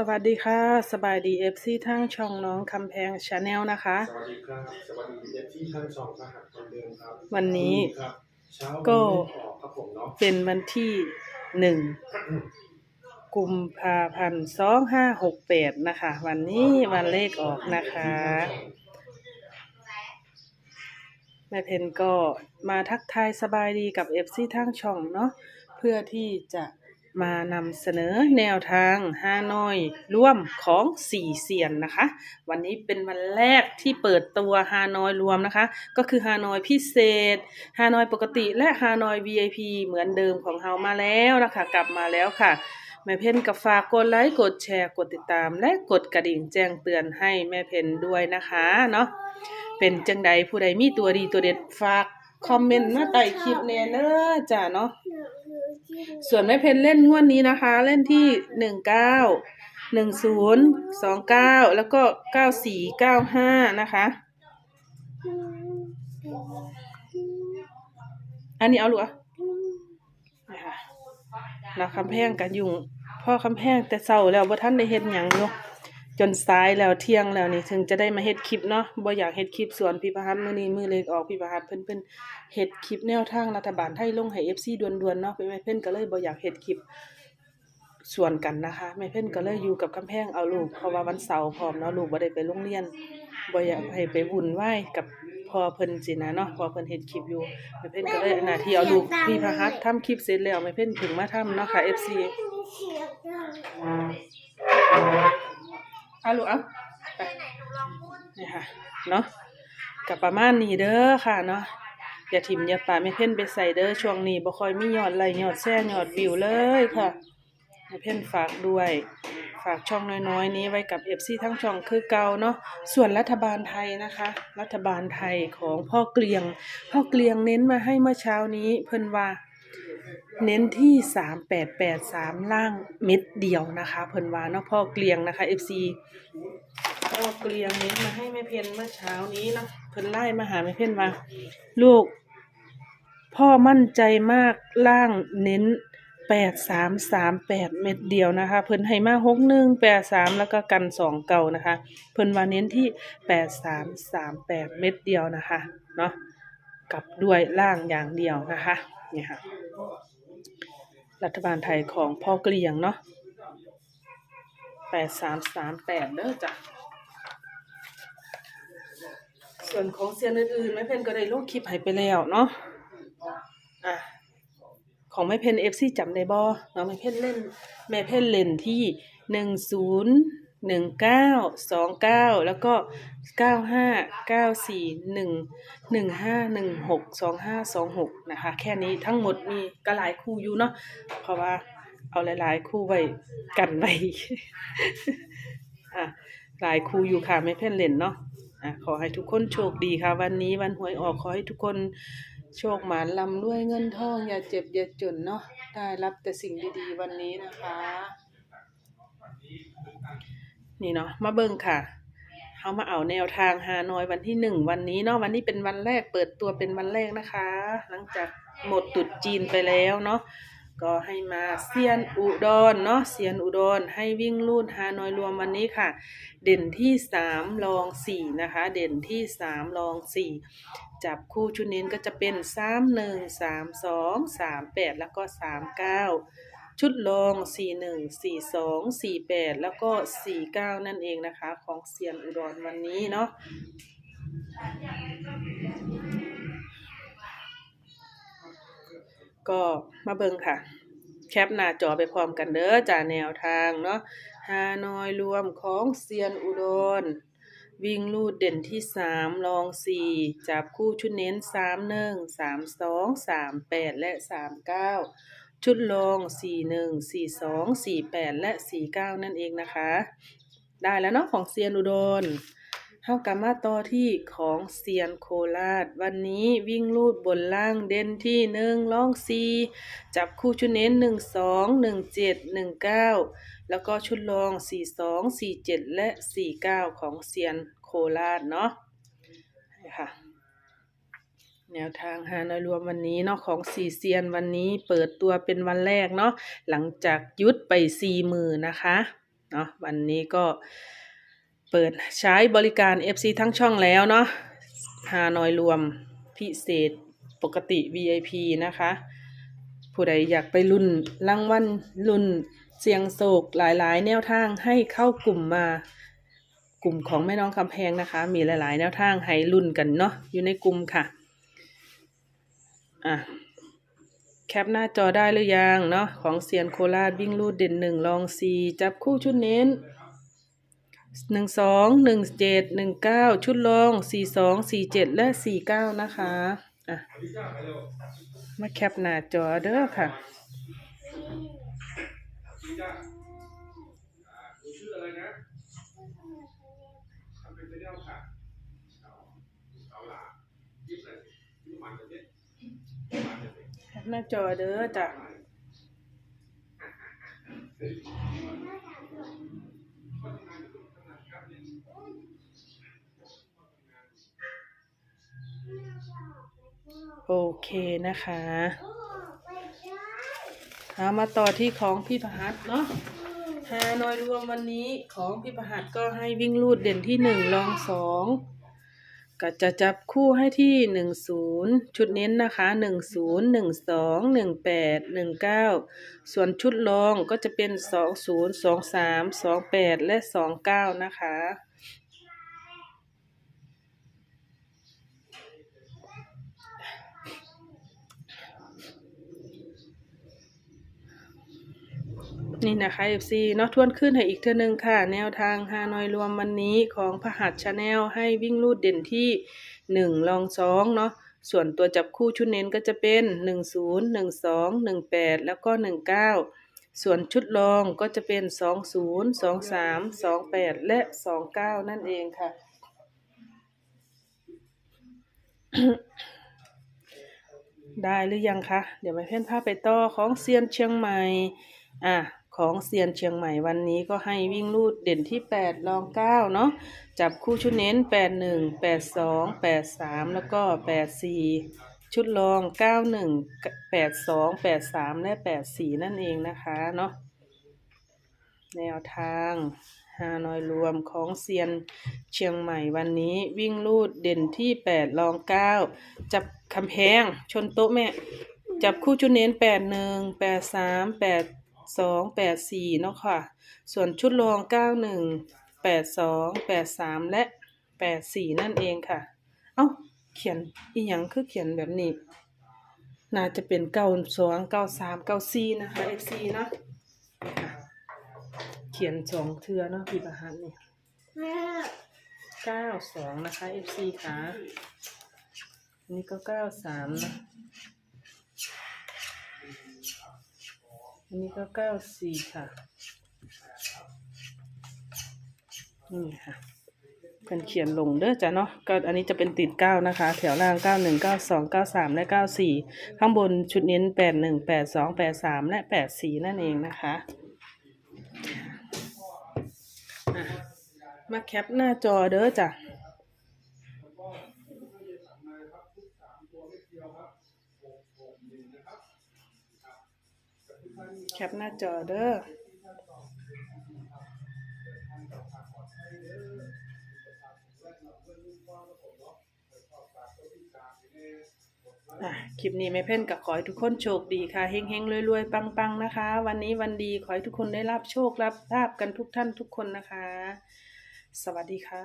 สวัสดีค่ะ สบายดีเอฟซีทั้งช่องน้องคำแพงชาแนลนะคะ สวัสดีครับ สวัสดีเอฟที่ท่านสองทหารคนเดิมครับวันนี้ครับเช้าก็วันนี้ออกครับผมเนาะเป็นวันที่หนึ่งกุมภาพันธ์สองห้าหกแปดนะคะ วันนี้วันเลขออกนะคะ แม่เพนก็มาทักทายสบายดีกับเอฟซีทั้งช่องเนาะเพื่อที่จะ มานำเสนอแนวทางฮานอยร่วมของสี่เซียนนะคะ วันนี้เป็นวันแรกที่เปิดตัวฮานอยรวมนะคะ ก็คือฮานอยพิเศษฮานอยปกติและฮานอย VIP เหมือนเดิมของเฮามาแล้วนะคะ กลับมาแล้วค่ะแม่เพนกับฝากกดไลค์กดแชร์กดติดตาม และกดกระดิ่งแจ้งเตือนให้แม่เพนด้วยนะคะเนาะเป็นจังใดผู้ใดมีตัวดีตัวเด็ดฝากคอมเมนต์มาใต้คลิปแน่เนอจ้ะเนาะ ส่วนแม่เพนเล่นงวดนี้นะคะ เล่นที่หนึ่งเก้าหนึ่งศูนย์สองเก้าแล้วก็เก้าสี่เก้าห้านะคะ อันนี้เอาลูกอะนะคะนาคำแพงกันยุงพ่อคำแพงแต่เศร้าแล้วบ่ท่านได้เฮ็ดหยังอยู่ จนสายแล้วเที่ยงแล้วนี่ถึงจะได้มาเฮ็ดคลิปเนาะบ่อยากเฮ็ดคลิปสวนพี่ประหัตมื้อนี้มือเล็กออกพี่ประหัตเพิ่นเพิ่นเฮ็ดคลิปแนวทางรัฐบาลไทยลงให้ FC ด่วนๆเนาะเป็นแม่เพิ่นก็เลยบ่อยากเฮ็ดคลิปส่วนกันนะคะแม่เพิ่นก็เลยอยู่กับกำแพงเอาลูกเพราะว่าวันเสาร์พร้อมเนาะลูกบ่ได้ไปโรงเรียนบ่อยากให้ไปวุ่นวายกับพ่อเพิ่นสินะเนาะพอเพิ่นเฮ็ดคลิปอยู่แม่เพิ่นก็เลยหน้าที่เอาลูกพี่พหัตทำคลิปเสร็จแล้วแม่เพิ่นถึงมาทำเนาะค่ะ FC เอาลูกเอาไปนี่ค่ะเนาะกับประมาณนี้เด้อค่ะเนาะอย่าถิ่มอย่าป่าไม่เพ่นไปใส่เด้อช่วงนี้บ่ค่อยมียอดไลค์ยอดแชร์ยอดวิวเลยค่ะให้เพ่นฝากด้วยฝากช่องน้อยๆ นี้ไว้กับ FC ทั้งช่องคือเก่าเนาะส่วนรัฐบาลไทยนะคะ รัฐบาลไทยของพ่อเกลียง พ่อเกลียงเน้นมาให้เมื่อเช้านี้เพิ่นว่า เน้นที่สามแปดแปดสามล่างเม็ดเดียวนะคะเพิ่นว่าเนาะพ่อเกลียงนะคะ FC พ่อเกลียงเน้นมาให้แม่เพนเมื่อเช้านี้เนาะเพิ่นไล่มาหาแม่เพนว่าลูก พ่อมั่นใจมากล่างเน้นแปดสามสามแปดเม็ดเดียวนะคะ เพิ่นให้มาหกหนึ่งแปดสามแล้วก็กันสองเก่านะคะ เพิ่นว่าเน้นที่แปดสามสามแปดเม็ดเดียวนะคะเนาะกลับด้วยล่างอย่างเดียวนะคะ เนี่ยค่ะ รัฐบาลไทยของพ่อเกลียงเนาะแปดสามสามแปดเด้อจ้ะ ส่วนของเซียนอื่นๆแม่เพนก็ได้ลงคลิปให้ไปแล้วเนาะ อะ ของแม่เพนเอฟซีจำได้บ่เนาะแม่เพนเล่น แม่เพนเล่นที่หนึ่งศูนย์ หนึ่งเก้าสองเก้าแล้วก็เก้าห้าเก้าสี่หนึ่งหนึ่งห้าหนึ่งหกสองห้าสองหกนะคะ แค่นี้ทั้งหมดมีก็หลายคู่อยู่เนาะเพราะว่าเอาหลายๆคู่ไว้กันไว้อะหลายคู่อยู่ค่ะแม่เพ่นเล่นเนาะอะขอให้ทุกคนโชคดีค่ะ วันนี้วันหวยออกขอให้ทุกคนโชคหมานลำด้วยเงินทองอย่าเจ็บอย่าจนเนาะได้รับแต่สิ่งดีๆวันนี้นะคะ นี่เนาะมาเบิ่งค่ะเขามาเอาแนวทางฮานอยวันที่หนึ่งวันนี้เนาะวันนี้เป็นวันแรกเปิดตัวเป็นวันแรกนะคะ หลังจากหมดตุดจีนไปแล้วเนาะก็ให้มาเซียนอุดรเนาะเซียนอุดรให้วิ่งลูดฮานอยรวมวันนี้ค่ะ เด่นที่สามรองสี่นะคะ เด่นที่สามรองสี่จับคู่ชุดนี้ก็จะเป็นสามหนึ่งสามสองสามแปดแล้วก็สามเก้า ชุดรองสี่หนึ่งสี่สองสี่แล้วก็สี่เก้านั่นเองนะคะ ของเซียนอุดรวันนี้เนาะก็มาเบิ่งค่ะ แคปหน้าจอไปพร้อมกันเด้อจากแนวทางเนาะฮานอยรวมของเซียนอุดรวิ่งลูดเด่นที่สามรองสี่จับคู่ชุดเน้นสามหนึ่งสามสองสามแปดและสามเก้า ชุดรองสี่หนึ่งสี่สองสี่แปดและสี่เก้านั่นเองนะคะ ได้แล้วเนาะของเซียนอุดรเท่ากับมาต่อที่ของเซียนโคราช วันนี้วิ่งลูดบนล่างเด่นที่หนึ่งรองสี่จับคู่ชุดเน้นหนึ่งสองหนึ่งเจ็ดหนึ่งเก้าแล้วก็ชุดรอง42 47และ49ของเซียนโคราชเนาะนะค่ะ แนวทางฮานอยรวมวันนี้เนาะของสี่เซียนวันนี้เปิดตัวเป็นวันแรกเนาะหลังจากยุดไปสี่มือนะคะเนาะวันนี้ก็เปิดใช้บริการ FC ทั้งช่องแล้วเนาะฮานอยรวมพิเศษปกติ VIP นะคะ ผู้ใดอยากไปรุ่นรางวัลรุ่นเสียงโศกหลายๆ แนวทางให้เข้ากลุ่มมากลุ่มของแม่น้องคำแพงนะคะ มีหลายๆ แนวทางให้รุ่นกันเนาะอยู่ในกลุ่มค่ะ อะแคปหน้าจอได้หรือยังเนาะของเซียนโคราชวิ่งลูดเด่นหนึ่งลองซีจับคู่ชุดเน้นหนึ่งสองหนึ่งเจ็ดหนึ่งเก้าชุดลองสี่สองสี่เจ็ดและสี่เก้านะคะอะมาแคปหน้าจอเด้อค่ะ ดูชื่ออะไรนะทำเป็นไปได้ค่ะเอาล่ะยิ้มเลยยิ้มหวานจะเด็ดหวานจะเด็ด แคป หน้าจอเด้อจ้ะโอเคนะคะเอามาต่อที่ของพี่ประหัสเนาะฮานอยรวมวันนี้ของพี่ประหัสก็ให้วิ่งลูดเด่นที่หนึ่งรองสอง ก็จะจับคู่ให้ที่หนึ่งศูนย์ชุดเน้นนะคะหนึ่งศูนย์หนึ่งสองหนึ่งแปดหนึ่งเก้าส่วนชุดรองก็จะเป็นสองศูนย์สองสามสองแปดและสองเก้านะคะ นี่นะคะ FC เนาะทวนขึ้นให้อีกเทื่อนึงค่ะ แนวทางฮานอยรวมวันนี้ของพหัสชาแนลให้วิ่งลูดเด่นที่หนึ่งลองสองเนาะส่วนตัวจับคู่ชุดเน้นก็จะเป็นหนึ่งศูนย์หนึ่งสองหนึ่งแปดแล้วก็หนึ่งเก้าส่วนชุดรองก็จะเป็นสองศูนย์สองสามสองแปดและสองเก้านั่นเองค่ะได้หรือยังคะ เดี๋ยวมาเพ่นภาพไปต่อของเซียนเชียงใหม่ อะ ของเซียนเชียงใหม่วันนี้ก็ให้วิ่งลูดเด่นที่แปดรองเก้าเนาะจับคู่ชุดเน้นแปดหนึ่งแปดสองแปดสามแล้วก็แปดสี่ชุดรองเก้าหนึ่งแปดสองแปดสามและแปดสี่นั่นเองนะคะเนาะแนวทางฮานอยรวมของเซียนเชียงใหม่วันนี้วิ่งลูดเด่นที่แปดรองเก้าจับคำแพงชนโต๊ะแม่ จับคู่ชุดเน้นแปดหนึ่งแปด สองแปดสี่เนาะค่ะ ส่วนชุดรองเก้าหนึ่งแปดสองแปดสามและแปดสี่นั่นเองค่ะ เอ้า เขียนอีหยังคือเขียนแบบนี้ น่าจะเป็นเก้าสองเก้าสามเก้าสี่นะคะ FC เนาะเขียนสองเทือเนาะพี่ประหารนี่เก้าสองนะคะ FC ค่ะอันนี่ก็เก้าสามนะ อันนี้ก็เก้าสี่ค่ะ นี่ค่ะเป็นเขียนลงเด้อจ้ะเนาะก็อันนี้จะเป็นติดเก้านะคะ แถวล่างเก้าหนึ่งเก้าสองเก้าสามและเก้าสี่ข้างบนชุดเน้นแปดหนึ่งแปดสองแปดสามและแปดสี่นั่นเองนะคะอะมาแคปหน้าจอเด้อจ้ะ แคปหน้าจอเด้ออะคลิปนี้แม่เพ่นกับขอให้ทุกคนโชคดีค่ะเฮงๆรวยๆ ปังๆนะคะ วันนี้วันดีขอให้ทุกคนได้รับโชครับลาบกันทุกท่านทุกคนนะคะ สวัสดีค่ะ